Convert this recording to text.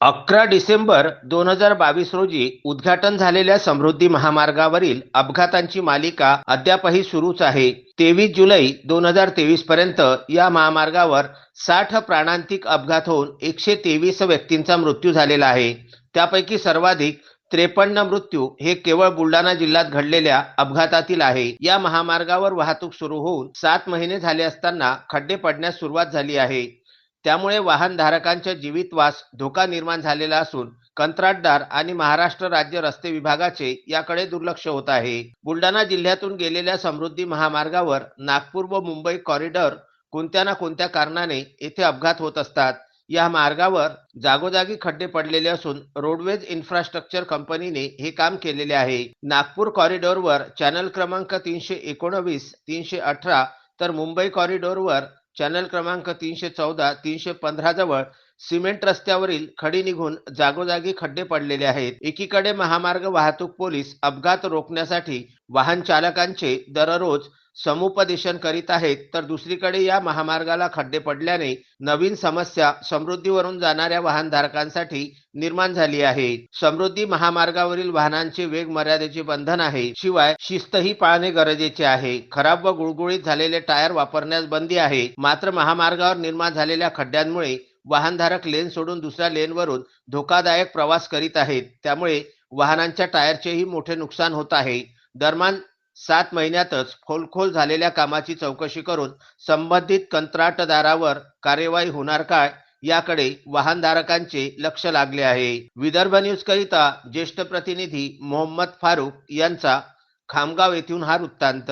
अकरा डिसेंबर दोन हजार बावीस रोजी उद्घाटन झालेल्या समृद्धी महामार्गावरील अपघातांची मालिका अद्यापही सुरूच आहे. तेवीस जुलै दोन हजार तेवीस पर्यंत या महामार्गावर साठ प्राणांतिक अपघात होऊन एकशे तेवीस व्यक्तींचा मृत्यू झालेला आहे. त्यापैकी सर्वाधिक त्रेपन्न मृत्यू हे केवळ बुलढाणा जिल्ह्यात घडलेल्या अपघातातील आहे. या महामार्गावर वाहतूक सुरू होऊन सात महिने झाले असताना खड्डे पडण्यास सुरुवात झाली आहे. त्यामुळे वाहनधारकांच्या जीवितवास धोका निर्माण झालेला असून कंत्राटदार आणि महाराष्ट्र राज्य रस्ते विभागाचे याकडे दुर्लक्ष होत आहे. बुलढाणा जिल्ह्यातून गेलेल्या समृद्धी महामार्गावर नागपूर व मुंबई कॉरिडॉर कोणत्या ना कोणत्या कारणाने येथे अपघात होत असतात या मार्गावर जागोजागी खड्डे पडलेले असून रोडवेज इन्फ्रास्ट्रक्चर कंपनीने हे काम केलेले आहे. नागपूर कॉरिडॉरवर चॅनल क्रमांक तीनशे एकोणवीस तीनशे अठरा तर मुंबई कॉरिडॉरवर चॅनल क्रमांक तीनशे चौदा तीनशे पंधरा जवळ सिमेंट रस्त्यावरील खडी निघून जागोजागी खड्डे पडलेले आहेत. एकीकडे महामार्ग वाहतूक पोलीस अपघात रोखण्यासाठी वाहन चालकांचे दररोज समुपदेशन करीत आहेत तर दुसरीकडे या महामार्गाला खड्डे पडल्याने नवीन समस्या समृद्धीवरून जाणाऱ्या वाहनधारकांसाठी निर्माण झाली आहे. समृद्धी महामार्गावरील वाहनांचे वेग मर्यादेचे बंधन आहे शिवाय शिस्तही पाळणे गरजेचे आहे. खराब व गुळगुळीत झालेले टायर वापरण्यास बंदी आहे. मात्र महामार्गावर निर्माण झालेल्या खड्ड्यांमुळे वाहनधारक लेन सोडून दुसऱ्या लेनवरून धोकादायक प्रवास करीत आहेत. त्यामुळे वाहनांच्या टायरचेही मोठे नुकसान होत आहे. दरम्यान सात महिन्यातच खोलखोल झालेल्या कामाची चौकशी करून संबंधित कंत्राटदारावर कार्यवाही होणार काय याकडे वाहनधारकांचे लक्ष लागले आहे. विदर्भ न्यूज करिता ज्येष्ठ प्रतिनिधी मोहम्मद फारूक यांचा खामगाव येथून हा वृत्तांत.